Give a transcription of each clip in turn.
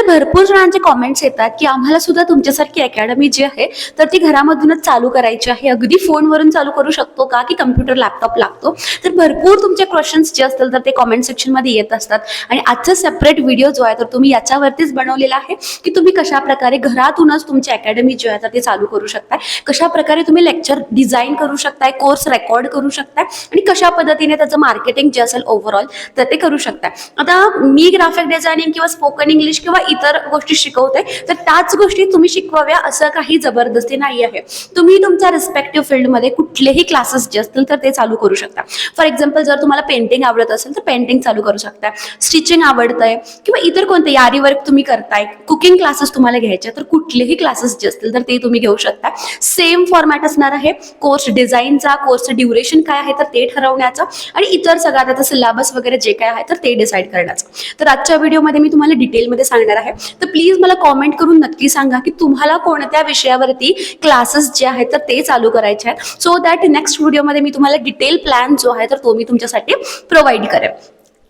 तर भरपूर जणांचे कॉमेंट्स येतात की आम्हाला सुद्धा तुमच्यासारखी अकॅडमी जी आहे तर ती घरामधूनच चालू करायची आहे. अगदी फोनवरून चालू करू शकतो का? की कम्प्युटर लॅपटॉप लागतो? तर भरपूर तुमचे क्वेश्चन्स जे असतील तर ते कॉमेंट सेक्शनमध्ये येत असतात. आणि आजचा सेपरेट व्हिडिओ जो आहे तर तुम्ही याच्यावरतीच बनवलेला आहे की तुम्ही कशा प्रकारे घरातूनच तुमची अकॅडमी जी आहे तर ते चालू करू शकताय. कशा प्रकारे तुम्ही लेक्चर डिझाईन करू शकताय कोर्स रेकॉर्ड करू शकताय आणि कशा पद्धतीने त्याचं मार्केटिंग जे असेल ओव्हरऑल तर ते करू शकताय. आता मी ग्राफिक डिझायनिंग किंवा स्पोकन इंग्लिश किंवा इतर गोष्टी शिकवते तर त्याच गोष्टी तुम्ही शिकवाव्या असं काही जबरदस्ती नाही आहे. तुम्ही तुमच्या रिस्पेक्टिव्ह फील्डमध्ये कुठलेही क्लासेस जे असतील तर ते चालू करू शकता. फॉर एक्झाम्पल जर तुम्हाला पेंटिंग आवडत असेल तर पेंटिंग चालू करू शकता. स्टिचिंग आवडतंय किंवा इतर कोणते यारी वर्क तुम्ही करताय कुकिंग क्लासेस तुम्हाला घ्यायचे तर कुठलेही क्लासेस जे असतील तर ते तुम्ही घेऊ शकता. सेम फॉर्मॅट असणार आहे कोर्स डिझाईनचा कोर्सचं ड्युरेशन काय आहे तर ते ठरवण्याचं आणि इतर सगळा त्याचा सिलेबस वगैरे जे काय आहे तर ते डिसाईड करण्याचं. तर आजच्या व्हिडिओमध्ये मी तुम्हाला डिटेलमध्ये सांगणार आहे. तर प्लीज मला कॉमेंट करून नक्की सांगा की तुम्हाला कोणत्या विषयावरती क्लासेस जे आहेत तर ते चालू करायचे आहेत. सो दॅट नेक्स्ट व्हिडिओमध्ये मी तुम्हाला डिटेल प्लॅन जो आहे तर तो मी तुमच्यासाठी प्रोव्हाइड करेन.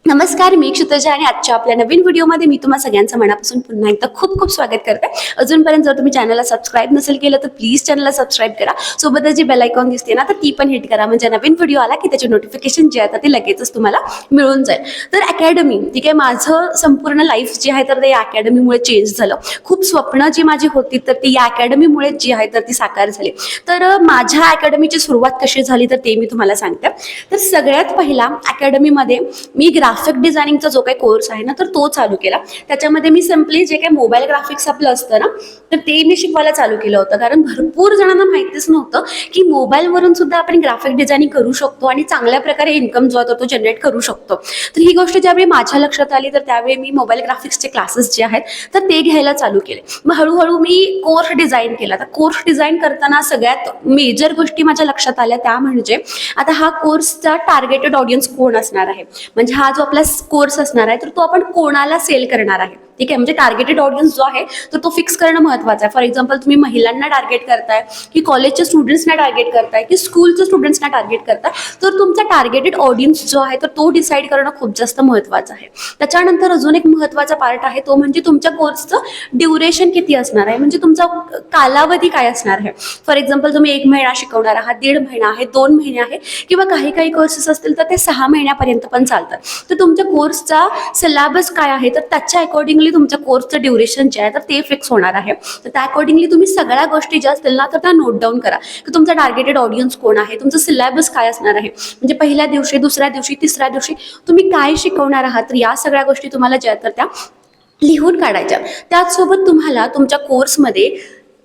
नमस्कार मी क्षुतजा आणि आजच्या आपल्या नवीन व्हिडिओमध्ये मी तुम्हाला सगळ्यांचं मनापासून पुन्हा एकदा खूप खूप स्वागत करते. अजूनपर्यंत जर तुम्ही चॅनलला सबस्क्राईब नसेल केलं तर प्लीज चॅनलला सबस्क्राईब करा. सोबतच जी बेल आयकॉन दिसते ना तर ती पण हिट करा. म्हणजे नवीन व्हिडिओ आला की त्याचे नोटिफिकेशन जे आहे ते लगेचच तुम्हाला मिळून जाईल. तर अकॅडमी ठीक आहे? माझं संपूर्ण लाईफ जे आहे तर ते या अकॅडमीमुळे चेंज झालं. खूप स्वप्न जी माझी होती तर ती या अकॅडमीमुळे जी आहे तर ती साकार झाली. तर माझ्या अकॅडमीची सुरुवात कशी झाली तर ते मी तुम्हाला सांगते. तर सगळ्यात पहिला अकॅडमीमध्ये मी ग्रा ग्राफिक डिझायनिंगचा जो काही कोर्स आहे ना तर तो चालू केला. त्याच्यामध्ये मी सिम्पली जे काही मोबाईल ग्राफिक्स आपलं असतं ना तर ते मी शिकवायला चालू केलं होतं. कारण भरपूर जणांना माहितीच नव्हतं की मोबाईलवरून सुद्धा आपण ग्राफिक डिझायनिंग करू शकतो आणि चांगल्या प्रकारे इन्कम जो आहे तो जनरेट करू शकतो. तर ही गोष्ट ज्यावेळी माझ्या लक्षात आली तर त्यावेळी मी मोबाईल ग्राफिक्सचे क्लासेस जे आहेत तर ते घ्यायला चालू केले. मग हळूहळू मी कोर्स डिझाईन केला. तर कोर्स डिझाईन करताना सगळ्यात मेजर गोष्टी माझ्या लक्षात आल्या त्या म्हणजे आता हा कोर्सचा टार्गेटेड ऑडियन्स कोण असणार आहे? म्हणजे हा जो आपला कोर्स असणार आहे तर तो आपण कोणाला सेल करणार आहे? ठीक आहे? म्हणजे टार्गेटेड ऑडियन्स जो आहे तर तो फिक्स करणं महत्वाचं आहे. फॉर एक्झाम्पल तुम्ही महिलांना टार्गेट करताय की कॉलेजच्या स्टुडंट्सना टार्गेट करताय की स्कूलच्या स्टुडंट्सना टार्गेट करताय तर तुमचा टार्गेटेड ऑडियन्स जो आहे तर तो डिसाईड करणं खूप जास्त महत्वाचं आहे. त्याच्यानंतर अजून एक महत्त्वाचा पार्ट आहे तो म्हणजे तुमच्या कोर्सचं ड्युरेशन किती असणार आहे? म्हणजे तुमचा कालावधी काय असणार आहे? फॉर एक्झाम्पल तुम्ही एक महिना शिकवणार आहात दीड महिना आहे दोन महिने आहे किंवा काही काही कोर्सेस असतील तर ते सहा महिन्यापर्यंत पण चालतात. तर तुमच्या कोर्सचा सिलेबस काय आहे? तर त्याच्या अकॉर्डिंगली तुमच्या कोर्सचं ड्युरेशन जे आहे तर ते फिक्स होणार आहे. तर त्या अकॉर्डिंगली तुम्ही सगळ्या गोष्टी ज्या असतील ना तर त्या नोट डाऊन करा. की तुमचा टार्गेटेड ऑडियन्स कोण आहे? तुमचं सिलेबस काय असणार आहे? म्हणजे पहिल्या दिवशी दुसऱ्या दिवशी तिसऱ्या दिवशी तुम्ही काय शिकवणार आहात? तर या सगळ्या गोष्टी तुम्हाला ज्या आहेत तर त्या लिहून काढायच्या. त्याचसोबत तुम्हाला तुमच्या कोर्समध्ये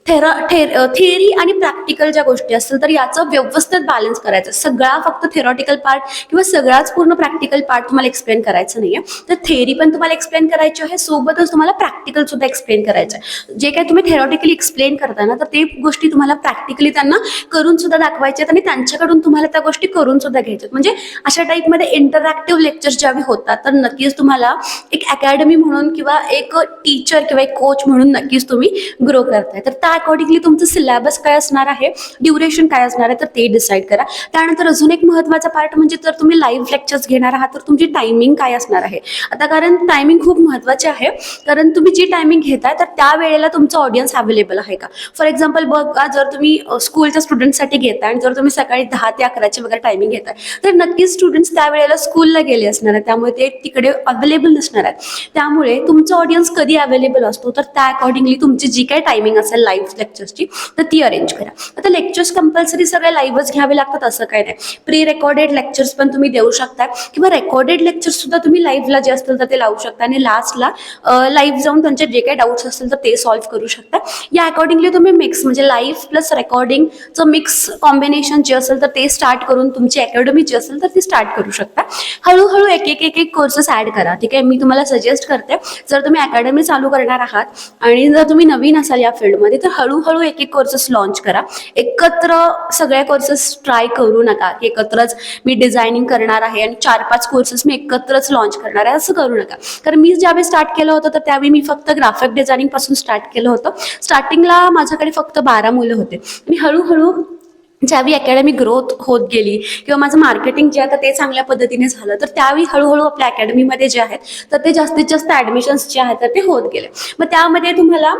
थेरा थेर थेअरी आणि प्रॅक्टिकल ज्या गोष्टी असतील तर याचं व्यवस्थित बॅलन्स करायचं. सगळा फक्त थेरॉटिकल पार्ट किंवा सगळाच पूर्ण प्रॅक्टिकल पार्ट तुम्हाला एक्सप्लेन करायचं नाहीये. तर थेअरी पण तुम्हाला एक्सप्लेन करायची आहे सोबतच तुम्हाला प्रॅक्टिकल सुद्धा एक्सप्लेन करायचं आहे. जे काही तुम्ही थेरॉटिकली एक्सप्लेन करताना तर ते गोष्टी तुम्हाला प्रॅक्टिकली त्यांना करून सुद्धा दाखवायचे आहेत आणि त्यांच्याकडून तुम्हाला त्या गोष्टी करून सुद्धा घ्यायच्यात म्हणजे अशा टाईपमध्ये इंटरॅक्टिव्ह लेक्चर्स ज्यावेळी होतात तर नक्कीच तुम्हाला एक अकॅडमी म्हणून किंवा एक टीचर किंवा एक कोच म्हणून नक्कीच तुम्ही ग्रो करताय. तर त्या अकॉर्डिंगली तुमचं सिलेबस काय असणार आहे? ड्युरेशन काय असणार आहे? तर ते डिसाईड करा. त्यानंतर अजून एक महत्त्वाचा पार्ट म्हणजे जर तुम्ही लाईव्ह लेक्चर्स घेणार आहात तर तुमची टायमिंग काय असणार आहे? आता कारण टायमिंग खूप महत्त्वाची आहे. कारण तुम्ही जी टायमिंग घेताय तर त्या वेळेला तुमचं ऑडियन्स अवेलेबल आहे का? फॉर एक्झाम्पल बघा जर तुम्ही स्कूलच्या स्टुडंटसाठी घेताय आणि जर तुम्ही सकाळी दहा ते अकराची वगैरे टायमिंग घेताय तर नक्कीच स्टुडंट्स त्या वेळेला स्कूलला गेले असणार आहेत. त्यामुळे ते तिकडे अवेलेबल नसणार आहेत. त्यामुळे तुमचं ऑडियन्स कधी अवेलेबल असतो? तर त्या अकॉर्डिंगली तुमची जी काही टायमिंग असेल लाईव्ह लेक्चर्सची तर ती अरेंज करा. आता लेक्चर्स कंपल्सरी सगळे लाईव्हच घ्यावे लागतात असं काही नाही. प्री रेकॉर्डेड लेक्चर्स पण तुम्ही देऊ शकता किंवा रेकॉर्डेड लेक्चर्स सुद्धा तुम्ही लाईव्हला जे असतील तर ते लावू शकता आणि लास्टला लाईव्ह जाऊन त्यांचे जे काही डाऊट्स असतील तर ते सॉल्व्ह करू शकता या अकॉर्डिंगली तुम्ही मिक्स म्हणजे लाईव्ह प्लस रेकॉर्डिंगचं मिक्स कॉम्बिनेशन जे असेल तर ते स्टार्ट करून तुमची अकॅडमी जी असेल तर ती स्टार्ट करू शकता हळूहळू एक एक एक एक कोर्सेस ॲड करा. ठीक आहे? मी तुम्हाला सजेस्ट करते जर तुम्ही अकॅडमी चालू करणार आहात आणि जर तुम्ही नवीन असाल या फील्डमध्ये तर हळूहळू एक एक कोर्सेस लॉन्च करा. एकत्र सगळ्या कोर्सेस ट्राय करू नका. की एकत्रच मी डिझायनिंग करणार आहे आणि चार पाच कोर्सेस मी एकत्रच लॉन्च करणार आहे असं करू नका. कारण मी ज्यावेळी स्टार्ट केलं होतं तर त्यावेळी मी फक्त ग्राफिक डिझायनिंगपासून स्टार्ट केलं होतं. स्टार्टिंगला माझ्याकडे फक्त बारा मुलं होते. मी हळूहळू ज्यावेळी अकॅडमी ग्रोथ होत गेली किंवा माझं मार्केटिंग जे आता ते चांगल्या पद्धतीने झालं तर त्यावेळी हळूहळू आपल्या अकॅडमीमध्ये जे आहेत तर ते जास्तीत जास्त ॲडमिशन्स जे आहेत तर ते होत गेले. मग त्यामध्ये तुम्हाला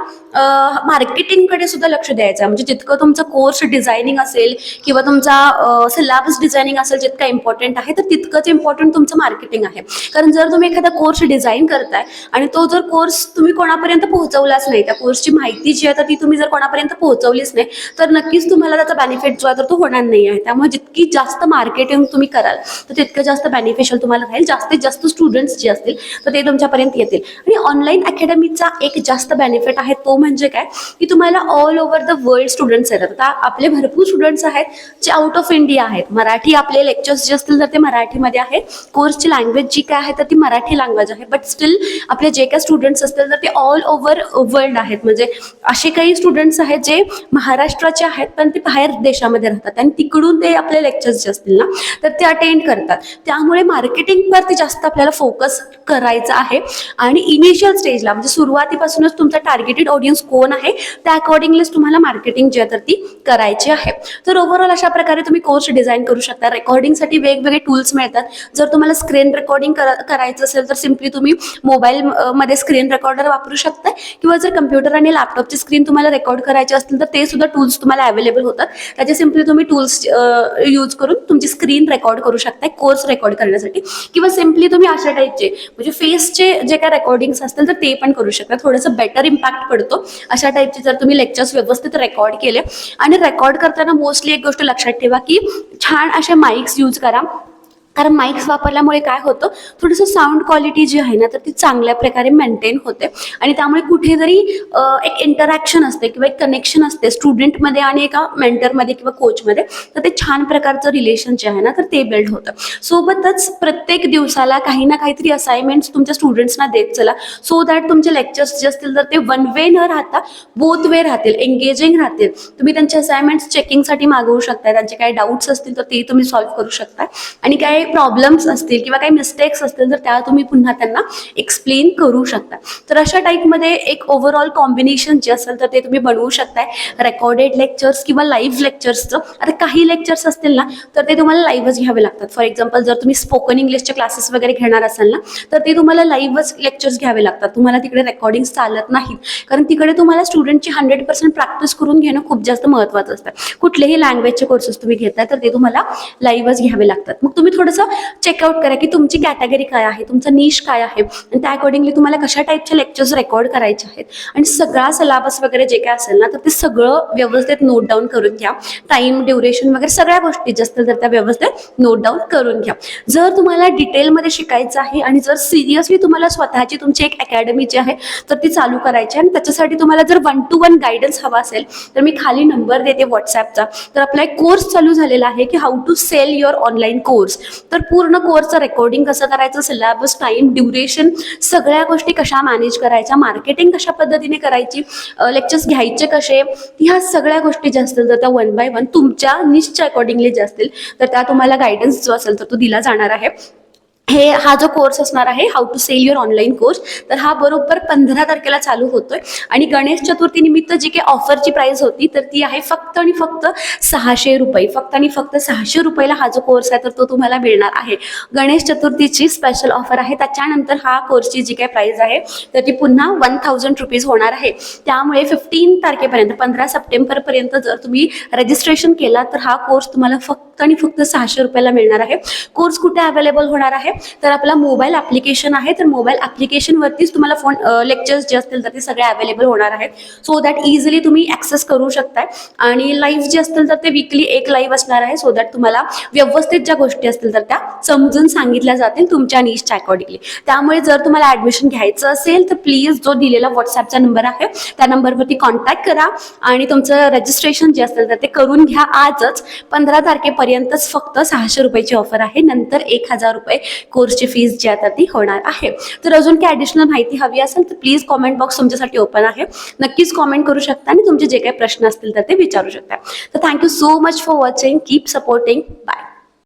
मार्केटिंगकडे सुद्धा लक्ष द्यायचं आहे. म्हणजे जितकं तुमचं कोर्स डिझायनिंग असेल किंवा तुमचा सिलेबस डिझायनिंग असेल जितका इम्पॉर्टंट आहे तर तितकंच इम्पॉर्टंट तुमचं मार्केटिंग आहे. कारण जर तुम्ही एखादा कोर्स डिझाईन करताय आणि तो जर कोर्स तुम्ही कोणापर्यंत पोहोचवलाच नाही त्या कोर्सची माहिती जी आहे तर ती तुम्ही जर कोणापर्यंत पोहोचवलीच नाही तर नक्कीच तुम्हाला त्याचा बेनिफिट जो तर तो होणार नाही आहे त्यामुळे जितकी जास्त मार्केटिंग तुम्ही कराल तर तितकं जास्त बेनिफिशियल तुम्हाला राहील. जास्तीत जास्त स्टुडंट्स जे असतील तर ते तुमच्यापर्यंत येतील. आणि ऑनलाईन अकॅडमीचा एक जास्त बेनिफिट आहे तो म्हणजे काय? की तुम्हाला all over the world students येतात आता आपले भरपूर स्टुडंट्स आहेत जे आउट ऑफ इंडिया आहेत. मराठी आपले लेक्चर्स जे असतील तर ते मराठीमध्ये आहेत. कोर्सची लँग्वेज जी काय आहे तर ती मराठी लँग्वेज आहे. बट स्टील आपले जे काय स्टुडंट्स असतील तर ते ऑल ओव्हर वर्ल्ड आहेत. म्हणजे असे काही स्टुडंट्स आहेत जे महाराष्ट्राचे आहेत पण ते बाहेर देशामध्ये राहतात आणि तिकडून ते आपले लेक्चर्स जे असतील ना तर ते अटेंड करतात. त्यामुळे मार्केटिंगवरती जास्त आपल्याला फोकस करायचा आहे. आणि इनिशियल स्टेजला म्हणजे सुरुवातीपासूनच तुमचा टार्गेटेड ऑडियन्स कोण आहे त्या अकॉर्डिंगलीच तुम्हाला मार्केटिंग जी आहे तर ती करायची आहे. तर ओव्हरऑल अशा प्रकारे तुम्ही कोर्स डिझाईन करू शकता. रेकॉर्डिंगसाठी वेगवेगळे टूल्स मिळतात. जर तुम्हाला स्क्रीन रेकॉर्डिंग करायचं असेल तर सिम्पली तुम्ही मोबाईल मध्ये स्क्रीन रेकॉर्डर वापरू शकता. किंवा जर कम्प्युटर आणि लॅपटॉपची स्क्रीन तुम्हाला रेकॉर्ड करायची असतील तर ते सुद्धा टूल्स तुम्हाला अवेलेबल होतात. त्याचे सिम्पली तुम्ही टूल्स यूज करून तुमची स्क्रीन रेकॉर्ड करू शकता कोर्स रेकॉर्ड करण्यासाठी. किंवा सिम्पली तुम्ही अशा टाईपचे म्हणजे फेसचे जे काय रेकॉर्डिंग्स असतील तर ते पण करू शकता. थोडंसं बेटर इम्पॅक्ट पडतो. अशा टाईपचे जर तुम्ही लेक्चर्स व्यवस्थित रेकॉर्ड केले. आणि रेकॉर्ड करताना मोस्टली एक गोष्ट लक्षात ठेवा की छान असे माईक्स यूज करा. कारण माईक्स वापरल्यामुळे काय होतं थोडंसं साऊंड क्वालिटी जी आहे ना तर ती चांगल्या प्रकारे मेंटेन होते. आणि त्यामुळे कुठेतरी एक इंटरॅक्शन असते किंवा एक कनेक्शन असते स्टुडंटमध्ये आणि एका मेंटरमध्ये किंवा कोचमध्ये तर ते छान प्रकारचं रिलेशन जे आहे ना तर ते बिल्ड होतं. सोबतच प्रत्येक दिवसाला काही ना काहीतरी असाइनमेंट्स तुमच्या स्टुडंट्सना देत चला. सो दॅट तुमचे लेक्चर्स जे असतील तर ते वन वे न राहता बोथ वे राहतील एंगेजिंग राहतील. तुम्ही त्यांचे असाइनमेंट्स चेकिंगसाठी मागवू शकता त्यांचे काही डाऊट्स असतील तर ते तुम्ही सॉल्व्ह करू शकता आणि काय काही प्रॉब्लेम्स असतील किंवा काही मिस्टेक्स असतील तर त्या तुम्ही पुन्हा त्यांना एक्सप्लेन करू शकता. तर अशा टाईपमध्ये एक ओव्हरऑल कॉम्बिनेशन जे असेल तर ते तुम्ही बनवू शकताय. रेकॉर्डेड लेक्चर्स किंवा लाईव्ह लेक्चर्सचं आता काही लेक्चर्स असतील ना तर ते तुम्हाला लाईव्हच घ्यावे लागतात. फॉर एक्झाम्पल जर तुम्ही स्पोकन इंग्लिशचे क्लासेस वगैरे घेणार असाल ना तर ते तुम्हाला लाईव्हच लेक्चर्स घ्यावे लागतात. तुम्हाला तिकडे रेकॉर्डिंग चालत नाहीत. कारण तिकडे तुम्हाला स्टुडंटची हंड्रेड पर्सेंट प्रॅक्टिस करून घेणं खूप जास्त महत्त्वाचं असतं. कुठलेही लँग्वेजचे कोर्सेस तुम्ही घेताय तर ते तुम्हाला लाईव्हच घ्यावे लागतात. मग तुम्ही थोडंसं चेकआउट करा की तुमची कॅटेगरी काय आहे तुमचं निश काय आहे. आणि त्या अकॉर्डिंगली तुम्हाला कशा टाईपचे लेक्चर्स रेकॉर्ड करायचे आहेत. आणि सगळा सिलेबस वगैरे जे काय असेल ना तर ते सगळं व्यवस्थित नोट डाऊन करून घ्या. टाइम ड्युरेशन वगैरे सगळ्या गोष्टी जास्त जर त्या व्यवस्थित नोट डाऊन करून घ्या. जर तुम्हाला डिटेलमध्ये शिकायचं आहे आणि जर सिरियसली तुम्हाला स्वतःची तुमची एक अकॅडमी जी आहे तर ती चालू करायची आहे. आणि त्याच्यासाठी तुम्हाला जर वन टू वन गायडन्स हवा असेल तर मी खाली नंबर देते व्हॉट्सॲपचा तर आपला एक कोर्स चालू झालेला आहे की how to sell your online course तर पूर्ण कोर्सचं रेकॉर्डिंग कसं करायचं सिलेबस टाईम ड्युरेशन सगळ्या गोष्टी कशा मॅनेज करायच्या मार्केटिंग कशा पद्धतीने करायची लेक्चर्स घ्यायचे कसे ह्या सगळ्या गोष्टी ज्या असतील तर त्या वन बाय वन तुमच्या निशच्या अकॉर्डिंगली ज्या असतील तर त्या तुम्हाला गायडन्स जो असेल तर तो दिला जाणार आहे. हे हा जो कोर्स असणार आहे how to sell your online course तर हा बरोबर पंधरा तारखेला चालू होतोय. आणि गणेश चतुर्थी निमित्त जी काही ऑफरची प्राइस होती तर ती आहे फक्त आणि फक्त सहाशे रुपये. फक्त आणि फक्त सहाशे रुपयाला हा जो कोर्स आहे तर तो तुम्हाला मिळणार आहे. गणेश चतुर्थीची स्पेशल ऑफर आहे. त्याच्यानंतर हा कोर्सची जी काही प्राइस आहे तर ती पुन्हा वन थाउजंड रुपीज होणार आहे. त्यामुळे फिफ्टीन तारखेपर्यंत पंधरा सप्टेंबरपर्यंत जर तुम्ही रजिस्ट्रेशन केला तर हा कोर्स तुम्हाला फक्त आणि फक्त सहाशे रुपयाला मिळणार आहे. कोर्स कुठे अवेलेबल होणार आहे? तर आपला मोबाईल ॲप्लिकेशन आहे. तर मोबाईल ॲप्लिकेशनवरतीच तुम्हाला फोन लेक्चर्स जे असतील तर ते सगळे अवेलेबल होणार आहेत. सो दॅट इझिली तुम्ही ॲक्सेस करू शकताय. आणि लाईव्ह जे असतील तर ते विकली एक लाईव्ह असणार आहे. सो दॅट तुम्हाला व्यवस्थित ज्या गोष्टी असतील तर त्या समजून सांगितल्या जातील तुमच्या निशच्या अकॉर्डिंगली त्यामुळे जर तुम्हाला ॲडमिशन घ्यायचं असेल तर प्लीज जो दिलेला व्हॉट्सॲपचा नंबर आहे त्या नंबरवरती कॉन्टॅक्ट करा. आणि तुमचं रजिस्ट्रेशन जे असेल तर ते करून घ्या आजच. पंधरा पर्यंतच फक्त सहाशे रुपयाची ऑफर आहे. नंतर एक हजार रुपये कोर्सची फीस जी आता ती होणार आहे. तर अजून काही ॲडिशनल माहिती हवी असेल तर प्लीज कॉमेंट बॉक्स तुमच्यासाठी ओपन आहे. नक्कीच कॉमेंट करू शकता आणि तुमचे जे काही प्रश्न असतील तर ते विचारू शकता. तर thank you so much for watching keep supporting bye